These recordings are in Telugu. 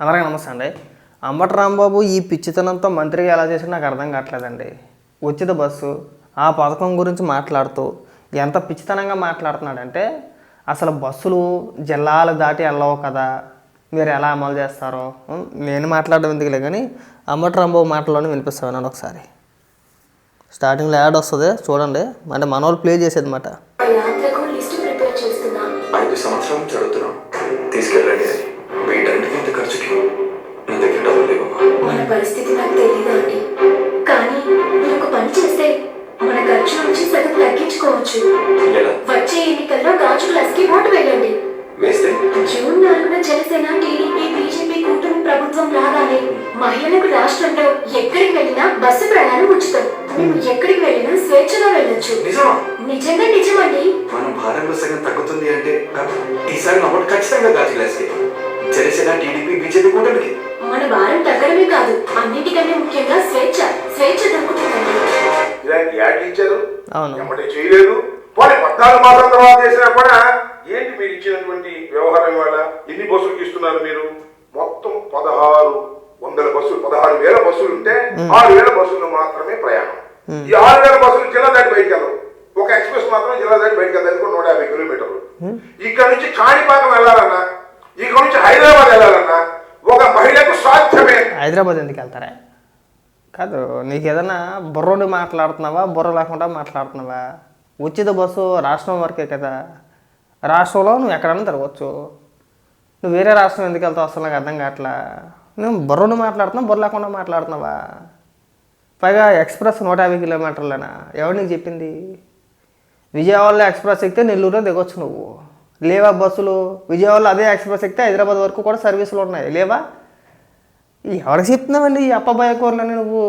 అందరికీ నమస్తే అండి. అంబటి రాంబాబు ఈ పిచ్చితనంతో మంత్రిగా ఎలా చేసినా నాకు అర్థం కావట్లేదండి. ఉచిత బస్సు ఆ పథకం గురించి మాట్లాడుతూ ఎంత పిచ్చితనంగా మాట్లాడుతున్నాడంటే అసలు బస్సులు జిల్లాలు దాటి వెళ్ళవు కదా మీరు ఎలా అమలు చేస్తారో నేను మాట్లాడడం ఎందుకులే కానీ అంబటి రాంబాబు మాటల్లోనే వినిపిస్తాను ఒకసారి. స్టార్టింగ్లో యాడ్ వస్తుంది చూడండి. అంటే మన వాళ్ళు ప్లే చేసేది మాట యాత్రకు లిస్ట్ ప్రిపేర్ చేస్తున్నా. ఐదు సంవత్సరం చదువుతున్నాం. తీసుకెళ్ళండి. ఖర్చుకి నా దగ్గర డబ్బులు లేవమ్మా. మన పరిస్థితి నాకు తెలియదు అండి? కానీ ఒక పని చేస్తే మన ఖర్చు నుంచి సగం తగ్గించుకోవచ్చు. ఎలా? వచ్చే ఎన్నికల్లో గాజు గ్లాస్కి ఓటు వేయండి. వేస్తే? జూన్ నాలుగున జనసేన టీడీపీ బీజేపీ కూటమి ప్రభుత్వం రాగానే మహిళలకు రాష్ట్రంలో ఎక్కడికి వెళ్ళినా బస్సు ప్రయాణం ఉచితం. మేము ఎక్కడికి వెళ్ళినా స్వేచ్ఛగా వెళ్ళొచ్చు. నిజమా? నిజంగా నిజమండి. మన భారంలో సగం తగ్గుతుంది అంటే ఈసారి నమ్మడు ఖచ్చితంగా గాజు గ్లాస్కి. జనసేన టీడీపీ బీజేపీ కూటమికి. మన భారం తగ్గడమే కాదు అన్నిటికంటే ముఖ్యంగా స్వేచ్ఛ స్వేచ్ఛ దొరుకుతుందండి ఇలాంటి యాడ్లు ఇచ్చారు. అవును. ఎమ్మటే చేయలేదు. పోనీ పద్నాలుగు మాసాల తర్వాత చేసినా కూడా ఏంటి మీరు ఇచ్చినటువంటి వ్యవహారం వల్ల ఎన్ని బస్సులకు ఇస్తున్నారు మీరు? మొత్తం పదహారు వందల బస్సులు పదహారు వేల బస్సులు ఉంటే ఆరు వేల బస్సులు మాత్రమే ప్రయాణం. ఈ ఆరు వేల బస్సులు జిల్లా దాటి బయటికి వెళ్ళవు ఒక ఎక్స్ప్రెస్ మాత్రం జిల్లా దాటి బయటికి కూడా నూట యాభై కిలోమీటర్లు? ఇక్కడ నుంచి కాణిపాకం వెళ్ళాలన్నా ఇక్కడ నుంచి హైదరాబాద్ వెళ్ళాలన్నా ఒక మహిళకు సాధ్యమే. హైదరాబాద్ ఎందుకు వెళ్తారా? కాదు నీకు ఏదైనా బుర్రని మాట్లాడుతున్నావా? బుర్ర లేకుండా మాట్లాడుతున్నావా? ఉచిత బస్సు రాష్ట్రం వరకే కదా. రాష్ట్రంలో నువ్వు ఎక్కడైనా తిరగచ్చు. నువ్వు వేరే రాష్ట్రం ఎందుకు వెళ్తావు అసలు నాకు అర్థం కావట్లా? నువ్వు బుర్రోడు మాట్లాడుతున్నావు బుర్ర లేకుండా మాట్లాడుతున్నావా? పైగా ఎక్స్ప్రెస్ నూట యాభై కిలోమీటర్లేనా? ఎవరు నీకు చెప్పింది? విజయవాడలో ఎక్స్ప్రెస్ ఎక్కితే నెల్లూరులో దిగొచ్చు నువ్వు. లేవా బస్సులు? విజయవాడలో అదే ఎక్స్ప్రెస్ ఎక్కితే హైదరాబాద్ వరకు కూడా సర్వీసులు ఉన్నాయి. లేవా? ఎవరికి చెప్తున్నావండి ఈ అప్పబాయ కూరలని నువ్వు?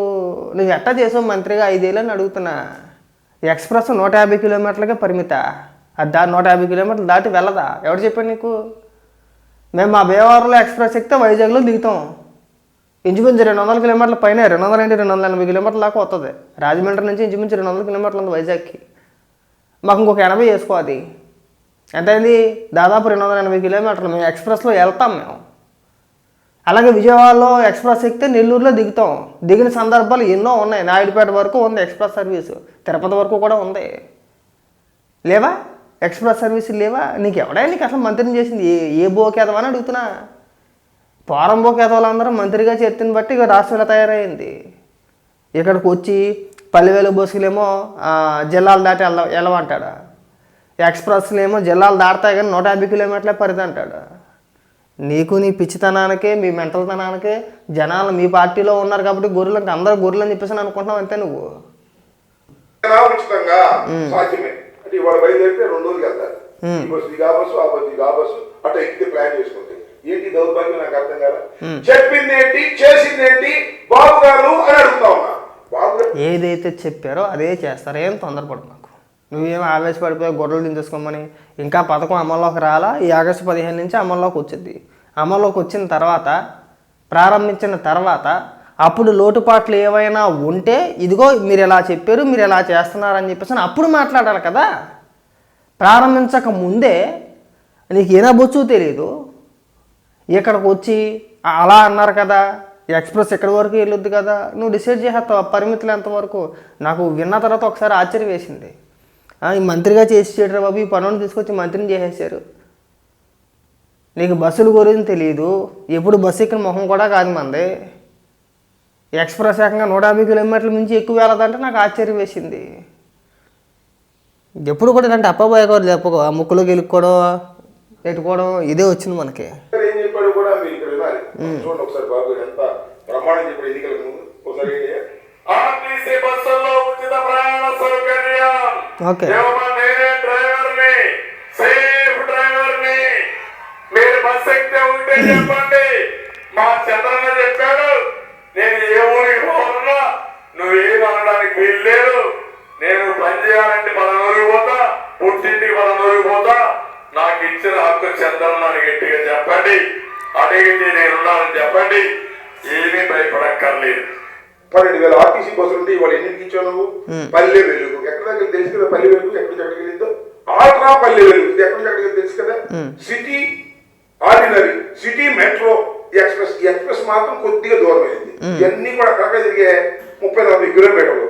నువ్వు ఎట్టా చేసావు మంత్రిగా? ఐదేళ్ళని అడుగుతున్నా. ఎక్స్ప్రెస్ నూట యాభై కిలోమీటర్లకే పరిమిత. అది దా నూట యాభై కిలోమీటర్లు దాటి వెళ్ళదా? ఎవరు చెప్పాడు నీకు? మేము మా భీమవరంలో ఎక్స్ప్రెస్ ఎక్కితే వైజాగ్లో దిగుతాం. ఇంచుమించు రెండు వందల కిలోమీటర్ల పైన రెండు వందల ఏంటి రెండు వందల ఎనభై కిలోమీటర్ల దాకా వస్తుంది రాజమండ్రి నుంచి ఇంచుమించు రెండు వందల కిలోమీటర్లు ఉంది వైజాగ్కి. మాకు ఇంకొక ఎనభై వేసుకోవాలి ఎంతైంది దాదాపు రెండు వందల ఎనభై కిలోమీటర్లు మేము ఎక్స్ప్రెస్లో వెళ్తాం మేము. అలాగే విజయవాడలో ఎక్స్ప్రెస్ ఎక్కితే నెల్లూరులో దిగుతాం. దిగిన సందర్భాలు ఎన్నో ఉన్నాయి. నాయుడుపేట వరకు ఉంది ఎక్స్ప్రెస్ సర్వీసు. తిరుపతి వరకు కూడా ఉంది. లేవా? ఎక్స్ప్రెస్ సర్వీసులు లేవా? నీకు ఎవడా నీకు అసలు మంత్రిని చేసింది? ఏ ఏ బోకేదవా అని అడుగుతున్నా. పోరం బోకేదవాళ్ళందరూ మంత్రిగా చేతిని బట్టి ఇక రాష్ట్రంలో తయారైంది. ఇక్కడికి వచ్చి పల్లెవేలు బస్సులేమో జిల్లాలు దాటి వెళ్ళ వెళ్ళమంటాడా ఎక్స్ప్రెస్లు ఏమో జిల్లాలు దాటుతాయి కానీ నూట యాభై కిలోమీటర్లే పరిధి అంటాడు. నీకు నీ పిచ్చితనానికే మీ మెంటల్తనానికే జనాలు మీ పార్టీలో ఉన్నారు కాబట్టి గొర్రెలు ఇంకా అందరూ గొర్రెలు అని చెప్పేసి అనుకుంటున్నావు అంతే నువ్వు. ఎలా ఉచితంగా సాధ్యమే. అంటే ఇవాళ బయలుదేరితే రెండు రోజులకి వెళ్తారు. ఈ బస్సు ఇది ఆ బస్సు ఆ బస్సు ఇది ఆ బస్సు అట్లా ఎక్కితే ప్లాన్ చేసుకుంటే. ఏంటి దౌర్భాగ్యం? నాకు అర్థం కదా చెప్పింది ఏంటి చేసింది ఏంటి బాబు గారు అని అడుగుతా ఉన్నా. బాబు గారు ఏదైతే చెప్పారో అదే చేస్తారు. ఏం తొందరపడు మాకు నువ్వేం ఆవేశపడిపోయి గొర్రెలు దించేసుకోమని ఇంకా పథకం అమల్లోకి రాలా? ఈ ఆగస్టు పదిహేను నుంచి అమల్లోకి వచ్చింది. అమల్లోకి వచ్చిన తర్వాత ప్రారంభించిన తర్వాత అప్పుడు లోటుపాట్లు ఏవైనా ఉంటే ఇదిగో మీరు ఇలా చెప్పారు మీరు ఇలా చేస్తున్నారని చెప్పేసి అప్పుడు మాట్లాడాలి కదా? ప్రారంభించక ముందే నీకు ఏదో బొచ్చు తెలియదు ఇక్కడికి వచ్చి అలా అన్నారు కదా. ఎక్స్ప్రెస్ ఎక్కడి వరకు వెళ్ళొద్దు కదా. నువ్వు డిసైడ్ చేసేస్తావు? పరిమితులు ఎంతవరకు? నాకు విన్న తర్వాత ఒకసారి ఆశ్చర్యం వేసింది. ఈ మంత్రిగా చేసి చేయడం బాబు ఈ పనులను తీసుకొచ్చి మంత్రిని చేసేసారు. నీకు బస్సుల గురించి తెలియదు ఎప్పుడు బస్సు ఎక్కిన మొహం కూడా కాదు మంది. ఎక్స్ప్రెస్ ఏకంగా నూట యాభై కిలోమీటర్ల మించి ఎక్కువ వెళ్ళదంటే నాకు ఆశ్చర్యం వేసింది. ఎప్పుడు కూడా ఇలాంటి అప్పబోయకూడదు చెప్పకు ఆ ముక్కులో గెలుక్కోవడం పెట్టుకోవడం ఇదే వచ్చింది మనకి. ఒకసారి ఆర్టీసీ బస్సుల్లో ఉచిత ప్రయాణ సౌకర్యం ఓకే. నేనే డ్రైవర్ని సేఫ్ డ్రైవర్ని. మీరు బస్ ఎక్కితే ఉంటే చెప్పండి. మా చంద్రన్న చెప్పాడు నేను ఏ ఊరికి పోతున్నా నువ్వు అనడానికి వీల్లేదు నేను పని చేయాలంటే పదనూరికి పోతా పుట్టింటికి పదనూరికి పోతా. నాకు ఇచ్చిన హక్కు చంద్రన్న గట్టిగా చెప్పండి. అడిగితే నేనున్నానని చెప్పండి. ఏమీ భయపడక్కర్లేదు. పన్నెండు వేల ఆర్టీసీ బస్సులు ఉంటే ఇవాళ ఎన్నింటికి ఇచ్చావు నువ్వు? పల్లె వెలుగు. ఎక్కడ దగ్గర తెలుసు కదా పల్లె వెలుగు? ఎక్కడి ఎక్కడికి వెళ్ళిందో ఆల్ట్రా పల్లె వెలుగు. ఇది ఎక్కడి నుంచి ఎక్కడికి తెలుసు కదా? City ordinary. City metro. Express express మాత్రం కొద్దిగా దూరం అయింది. ఇవన్నీ కూడా కరెక్ట్గా తిరిగే ముప్పై నలభై కిలోమీటర్లు.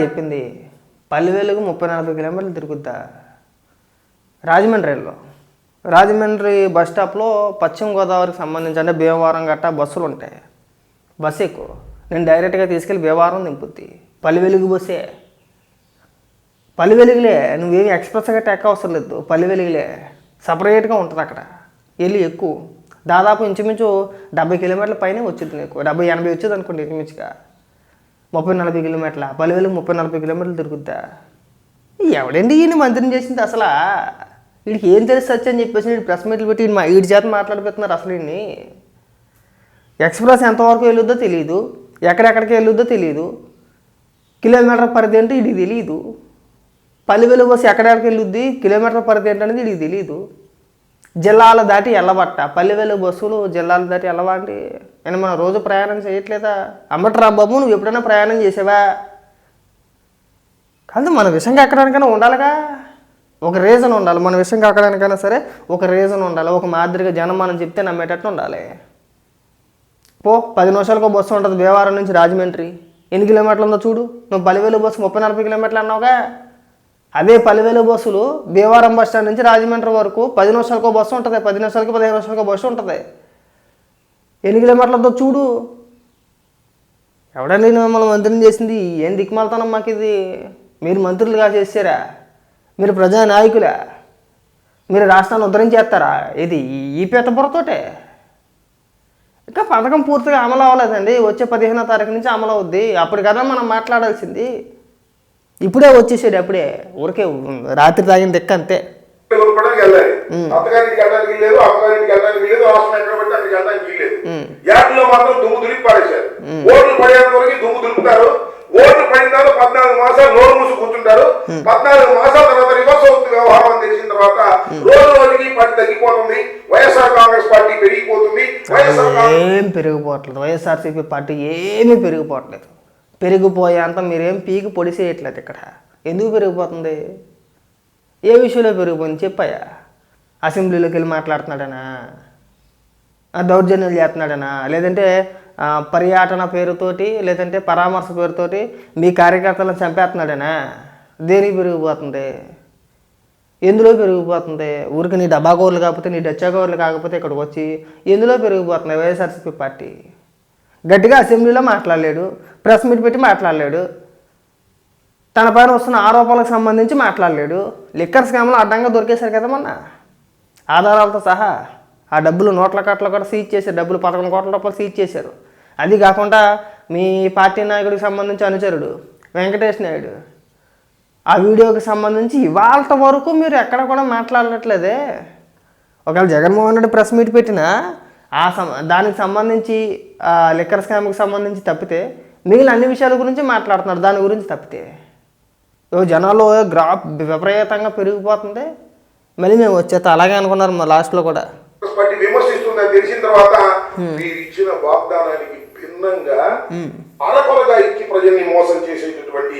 చెప్పింది. పల్లె వెలుగు ముప్పై నలభై కిలోమీటర్లు తిరుగుద్దా? రాజమండ్రిలో రాజమండ్రి బస్ స్టాప్లో పశ్చిమ గోదావరికి సంబంధించి అంటే భీమవరం గట్టా బస్సులు ఉంటాయి. బస్సు ఎక్కువ. నేను డైరెక్ట్గా తీసుకెళ్ళి వ్యవహారం దింపుద్ది పల్లె వెలుగు బస్సే. పల్లె వెలుగులే నువ్వేమి ఎక్స్ప్రెస్ గట్టా ఎక్క అవసరం లేదు. పల్లె వెలుగులే సపరేట్గా ఉంటుంది అక్కడ. వెళ్ళి ఎక్కువ దాదాపు ఇంచుమించు డెబ్బై కిలోమీటర్ల పైనే వచ్చింది నీకు. డెబ్బై ఎనభై వచ్చేది అనుకోండి ఇంచుమించుగా. ముప్పై నలభై కిలోమీటర్ల. పల్లె ముప్పై నలభై కిలోమీటర్లు తిరుగుద్దా? ఎవడండి ఈయన మంత్రిని చేసింది అసలు? వీడికి ఏం తెలుసు అని చెప్పేసి వీడు ప్రెస్ మీట్లు పెట్టి మా వీడి చేత మాట్లాడిపోతున్నారు అసలు వీడిని ఎక్స్ప్రెస్ ఎంతవరకు వెళ్ళొద్దో తెలియదు ఎక్కడెక్కడికి వెళ్ళొద్దో తెలియదు. కిలోమీటర్ పరిధి అంటే ఇది తెలియదు పల్లె బస్సు ఎక్కడెక్కడికి వెళ్ళొద్ది కిలోమీటర్ పరిధి ఏంటనేది ఇది తెలియదు జిల్లాల దాటి ఎల్లబట్ట. పల్లె బస్సులు జిల్లాల దాటి ఎల్లవా అంటే నేను మనం రోజు ప్రయాణం చేయట్లేదా? అమ్మట్రా బాబు నువ్వు ఎప్పుడైనా ప్రయాణం చేసావా? కాదు మన విషయం ఎక్కడానికైనా ఉండాలిగా. ఒక రీజన్ ఉండాలి. మన విషయం ఎక్కడానికైనా సరే ఒక రీజన్ ఉండాలి. ఒక మాదిరిగా జనం మనం చెప్తే నమ్మేటట్టు ఉండాలి. పో పది నిమిషాలకు బస్సు ఉంటుంది భీమవరం నుంచి రాజమండ్రి. ఎన్ని కిలోమీటర్లు ఉందో చూడు. నువ్వు పలివేలు బస్సు ముప్పై నలభై కిలోమీటర్లు అన్నావుగా? అదే పలివేలు బస్సులు భీమవరం బస్ స్టాండ్ నుంచి రాజమండ్రి వరకు పది నిమిషాలకు బస్సు ఉంటుంది పది నిమిషాలకి పదిహేను నిమిషాలకు బస్సు ఉంటుంది. ఎన్ని కిలోమీటర్లు ఉందో చూడు. ఎవడండి మిమ్మల్ని మంత్రిని చేసింది? ఏం దిక్కుమాలతనం మాకు ఇది మీరు మంత్రులుగా చేశారా? మీరు ప్రజానాయకులా? మీరు రాష్ట్రాన్ని ఉద్ధరించేస్తారా? ఇది ఈ పీత బుర్రతోటే. ఇంకా పథకం పూర్తిగా అమలు అవ్వలేదండి. వచ్చే పదిహేనో తారీఖు నుంచి అమలు అవుద్ది. అప్పుడు కదా మనం మాట్లాడాల్సింది. ఇప్పుడే వచ్చేసాడు అప్పుడే. ఊరికే రాత్రి తాగిన దిక్క అంతే. మాత్రం దుమ్ము దులిపి ఓట్లు పడేంత వరకు దుమ్ము దులుపుతారు. పడిన తర్వాత పద్నాలుగు మాసాలు నోరు మూసి కూర్చుంటారు. పద్నాలుగు మాసాల తర్వాత రివర్స్ అవుతుంది వ్యవహారం అని తెలిసిన తర్వాత రోజు రోజుకి పార్టీ తగ్గిపోతుంది. వైఎస్ఆర్ కాంగ్రెస్ పార్టీ పెరిగిపోతుంది. వైఎస్ఆర్ ఏం పెరిగిపోవట్లేదు. వైఎస్ఆర్సీపీ పార్టీ ఏమీ పెరిగిపోవట్లేదు. పెరిగిపోయేంత మీరేం పీకి పొడిసేయట్లేదు ఇక్కడ. ఎందుకు పెరిగిపోతుంది? ఏ విషయంలో పెరిగిపోయింది? చెప్పాయా అసెంబ్లీలోకి వెళ్ళి మాట్లాడుతున్నాడనా? ఆ దౌర్జన్యాలు చేస్తున్నాడనా? లేదంటే పర్యాటన పేరుతోటి లేదంటే పరామర్శ పేరుతోటి మీ కార్యకర్తలను చంపేస్తున్నాడేనా? దేనికి పెరిగిపోతుంది? ఎందులో పెరిగిపోతుంది? ఊరికి నీ డబ్బాగోర్లు కాకపోతే నీ డచ్చాగోర్లు కాకపోతే ఇక్కడికి వచ్చి ఎందులో పెరిగిపోతుంది వైఎస్ఆర్సీపీ పార్టీ? గట్టిగా అసెంబ్లీలో మాట్లాడలేడు ప్రెస్ మీట్ పెట్టి మాట్లాడలేడు తన పైన వస్తున్న ఆరోపణలకు సంబంధించి మాట్లాడలేడు లిక్కర్ స్కామ్లో అడ్డంగా దొరికేశారు కదా మొన్న. ఆధారాలతో సహా ఆ డబ్బులు నోట్ల కట్టలు కూడా సీజ్ చేశారు డబ్బులు పదకొండు కోట్ల రూపాయలు సీజ్ చేశారు. అది కాకుండా మీ పార్టీ నాయకుడికి సంబంధించి అనుచరుడు వెంకటేష్ నాయుడు. ఆ వీడియోకి సంబంధించి ఇవాళ వరకు మీరు ఎక్కడ కూడా మాట్లాడట్లేదే. ఒకవేళ జగన్మోహన్ రెడ్డి ప్రెస్ మీట్ పెట్టినా ఆ సం దానికి సంబంధించి ఆ లిక్కర్ స్కామ్కి సంబంధించి తప్పితే మిగిలిన అన్ని విషయాల గురించి మాట్లాడుతున్నారు. దాని గురించి తప్పితే. ఓ జనాలు గ్రాఫ్ విపరీతంగా పెరిగిపోతుంది. మళ్ళీ మేము వచ్చేస్తా అలాగే అనుకున్నారు మా లాస్ట్లో కూడా. పార్టీ విమర్శిస్తుందని తెలిసిన తర్వాత మీరు ఇచ్చిన వాగ్దానానికి భిన్నంగా అరకొరగా ఇచ్చి ప్రజల్ని మోసం చేసేటటువంటి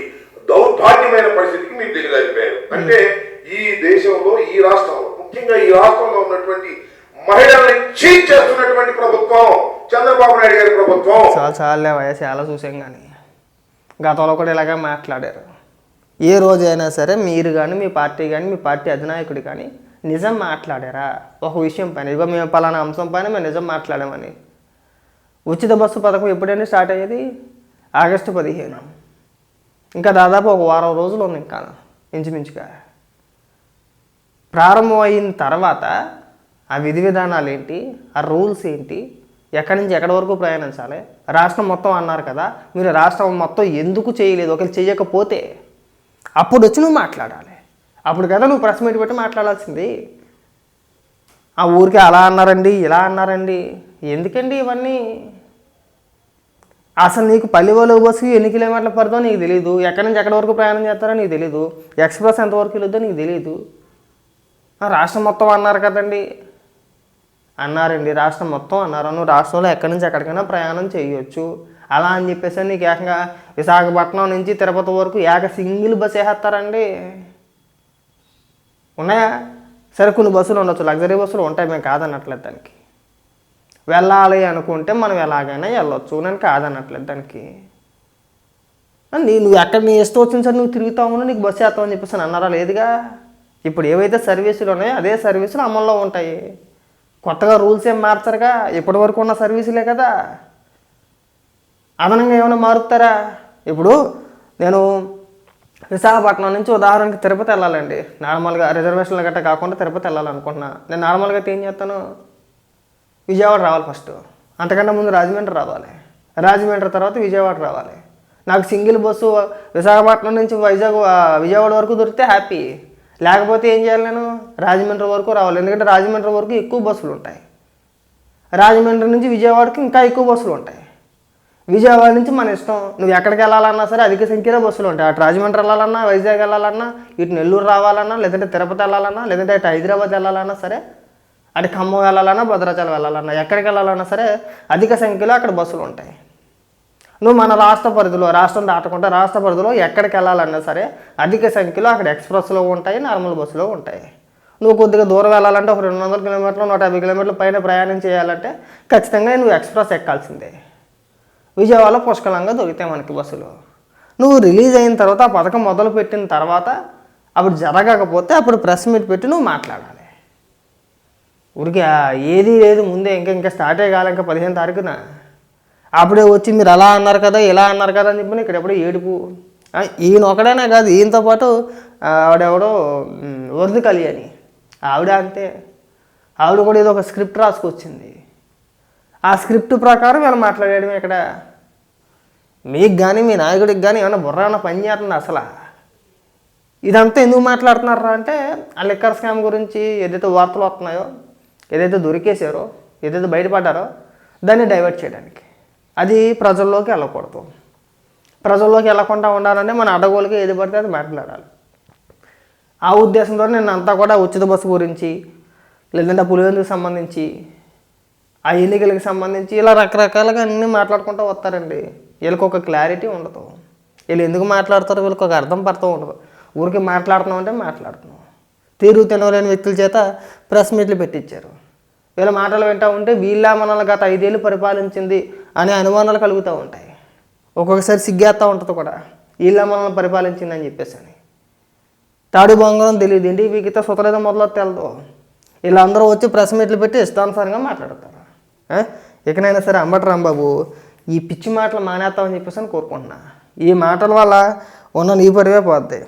దౌర్భాగ్యమైన పరిస్థితికి మీరు దిగజారిపోయారు. అంటే ఈ దేశంలో ఈ రాష్ట్రంలో ముఖ్యంగా ఈ రాష్ట్రంలో ఉన్నటువంటి మహిళల్ని చీట్ చేస్తున్నటువంటి ప్రభుత్వం చంద్రబాబు నాయుడు గారి ప్రభుత్వం. చాలా చాలా వయసు చాలా చూసాం కానీ గతంలో కూడా ఇలాగే మాట్లాడారు. ఏ రోజైనా సరే మీరు కానీ మీ పార్టీ కానీ మీ పార్టీ అధినాయకుడు కానీ నిజం మాట్లాడారా? ఒక విషయం పైన ఇదిగో మేము పలానా అంశం పైన మేము నిజం మాట్లాడామని. ఉచిత బస్సు పథకం ఎప్పుడైనా స్టార్ట్ అయ్యేది? ఆగస్టు పదిహేను. ఇంకా దాదాపు ఒక వారం రోజులు ఉంది ఇంకా ఇంచుమించుగా. ప్రారంభమైన తర్వాత ఆ విధి విధానాలు ఏంటి? ఆ రూల్స్ ఏంటి? ఎక్కడి నుంచి ఎక్కడి వరకు ప్రయాణించాలి? రాష్ట్రం మొత్తం అన్నారు కదా మీరు రాష్ట్రం మొత్తం ఎందుకు చేయలేదు? ఒకరు చేయకపోతే అప్పుడు వచ్చి నువ్వు మాట్లాడాలి. అప్పుడు కదా నువ్వు ప్రెస్ మీట్ పెట్టి మాట్లాడాల్సింది. ఆ ఊరికి అలా అన్నారండి ఇలా అన్నారండి. ఎందుకండి ఇవన్నీ? అసలు నీకు పల్లెవాళ్ళు బస్సు ఎన్ని కిలోమీటర్ల పడుతుందో నీకు తెలియదు ఎక్కడి నుంచి ఎక్కడి వరకు ప్రయాణం చేస్తారో నీకు తెలియదు ఎక్స్ప్రెస్ ఎంతవరకు వెళ్ళొద్దో నీకు తెలియదు రాష్ట్రం మొత్తం అన్నారు కదండి. అన్నారండి రాష్ట్రం మొత్తం అన్నారు. నువ్వు రాష్ట్రంలో ఎక్కడి నుంచి ఎక్కడికైనా ప్రయాణం చేయొచ్చు. అలా అని చెప్పేసి నీకు ఏకంగా విశాఖపట్నం నుంచి తిరుపతి వరకు ఏక సింగిల్ బస్ వేసేస్తారండి. ఉన్నాయా? సరే కొన్ని బస్సులు ఉండొచ్చు. లగ్జరీ బస్సులు ఉంటాయి మేము కాదన్నట్లేదు దానికి. వెళ్ళాలి అనుకుంటే మనం ఎలాగైనా వెళ్ళొచ్చు. నేను కాదనట్లేదు దానికి. నీ నువ్వు ఎక్కడ నీ ఇష్టం వచ్చిన సార్ నువ్వు తిరుగుతావు నీకు బస్సు వేస్తావు అని చెప్పేసి అన్నారా లేదుగా? ఇప్పుడు ఏవైతే సర్వీసులు ఉన్నాయో అదే సర్వీసులు అమల్లో ఉంటాయి. కొత్తగా రూల్స్ ఏం మార్చరుగా? ఇప్పటి వరకు ఉన్న సర్వీసులే కదా. అదనంగా ఏమైనా మారుతారా ఇప్పుడు నేను విశాఖపట్నం నుంచి ఉదాహరణకి తిరుపతి వెళ్ళాలండి. నార్మల్గా రిజర్వేషన్లు గట్రా కాకుండా తిరుపతి వెళ్ళాలనుకుంటున్నా. నేను నార్మల్గా అయితే ఏం చేస్తాను? విజయవాడ రావాలి ఫస్ట్ అంతకంటే ముందు రాజమండ్రి రావాలి. రాజమండ్రి తర్వాత విజయవాడ రావాలి. నాకు సింగిల్ బస్సు విశాఖపట్నం నుంచి వైజాగ్ విజయవాడ వరకు దొరికితే హ్యాపీ లేకపోతే ఏం చేయాలి నేను? రాజమండ్రి వరకు రావాలి. ఎందుకంటే రాజమండ్రి వరకు ఎక్కువ బస్సులు ఉంటాయి. రాజమండ్రి నుంచి విజయవాడకి ఇంకా ఎక్కువ బస్సులు ఉంటాయి. విజయవాడ నుంచి మన ఇష్టం. నువ్వు ఎక్కడికి వెళ్ళాలన్నా సరే అధిక సంఖ్యలో బస్సులు ఉంటాయి. అటు రాజమండ్రి వెళ్ళాలన్నా వైజాగ్ వెళ్ళాలన్నా ఇటు నెల్లూరు రావాలన్నా లేదంటే తిరుపతి వెళ్ళాలన్నా లేదంటే ఇటు హైదరాబాద్ వెళ్ళాలన్నా సరే అటు ఖమ్మం వెళ్ళాలన్నా భద్రాచలం వెళ్ళాలన్నా ఎక్కడికి వెళ్ళాలన్నా సరే అధిక సంఖ్యలో అక్కడ బస్సులు ఉంటాయి. నువ్వు మన రాష్ట్ర పరిధిలో రాష్ట్రం దాటకుండా రాష్ట్ర పరిధిలో ఎక్కడికి వెళ్ళాలన్నా సరే అధిక సంఖ్యలో అక్కడ ఎక్స్ప్రెస్లో ఉంటాయి నార్మల్ బస్సులో ఉంటాయి. నువ్వు కొద్దిగా దూరం వెళ్ళాలంటే ఒక రెండు వందల కిలోమీటర్లు నూట యాభై కిలోమీటర్ల పైన ప్రయాణం చేయాలంటే ఖచ్చితంగా నువ్వు ఎక్స్ప్రెస్ ఎక్కాల్సిందే. విజయవాడలో పుష్కలంగా దొరుకుతాయి మనకి బస్సులు. నువ్వు రిలీజ్ అయిన తర్వాత ఆ పథకం మొదలు పెట్టిన తర్వాత అప్పుడు జరగకపోతే అప్పుడు ప్రెస్ మీట్ పెట్టి నువ్వు మాట్లాడాలి. ఊరికే ఏది లేదు ముందే ఇంకా ఇంకా స్టార్టే కాలే ఇంకా పదిహేను తారీఖున. అప్పుడే వచ్చి మీరు అలా అన్నారు కదా ఇలా అన్నారు కదా అని చెప్పి ఇక్కడ ఎప్పుడో ఏడుపు. ఈయన ఒకడైనా కాదు ఈయనతో పాటు ఆవిడెవడో వరదకలి అని ఆవిడ అంతే. ఆవిడ కూడా ఏదో ఒక స్క్రిప్ట్ రాసుకొచ్చింది. ఆ స్క్రిప్ట్ ప్రకారం వీళ్ళు మాట్లాడేయడం ఇక్కడ? మీకు కానీ మీ నాయకుడికి కానీ ఏమైనా బుర్రాన పని చేస్తుంది అసలు? ఇదంతా ఎందుకు మాట్లాడుతున్నారా అంటే ఆ లిక్కర్ స్కామ్ గురించి ఏదైతే వార్తలు వస్తున్నాయో ఏదైతే దొరికేశారో ఏదైతే బయటపడ్డారో దాన్ని డైవర్ట్ చేయడానికి. అది ప్రజల్లోకి వెళ్ళకూడదు. ప్రజల్లోకి వెళ్ళకుండా ఉండాలంటే మన అడగోలకి ఏది పడితే అది మాట్లాడాలి. ఆ ఉద్దేశంతో నేను అంతా కూడా ఉచిత బస్సు గురించి లేదంటే పులివెందుకు సంబంధించి ఆ ఎన్నికలకు సంబంధించి ఇలా రకరకాలుగా అన్నీ మాట్లాడుకుంటూ వస్తారండి. వీళ్ళకి ఒక క్లారిటీ ఉండదు. వీళ్ళు ఎందుకు మాట్లాడతారో వీళ్ళకి ఒక అర్థం పడుతూ ఉండదు. ఊరికి మాట్లాడుతున్నాం అంటే మాట్లాడుతున్నాం. తీరు తినలేని వ్యక్తుల చేత ప్రెస్ మీట్లు పెట్టించారు వీళ్ళ మాటలు వింటూ ఉంటే వీళ్ళ మనల్ని గత ఐదేళ్ళు పరిపాలించింది అనే అనుమానాలు కలుగుతూ ఉంటాయి. ఒక్కొక్కసారి సిగ్గేస్తూ ఉంటుంది కూడా. వీళ్ళ మనల్ని పరిపాలించింది అని చెప్పేసి అని. తాడి బంగారం తెలియదు ఏంటి వీకితే సుతలేదో మొదలు తెలదు వీళ్ళందరూ వచ్చి ప్రెస్ మీట్లు పెట్టి ఇష్టానుసారంగా మాట్లాడతారు. ఇకనైనా సరే అంబటి రాంబాబు ఈ పిచ్చి మాటలు మానేస్తామని చెప్పేసి అని కోరుకుంటున్నా. ఈ మాటల వల్ల ఉన్న నీ పరివే పోద్ది.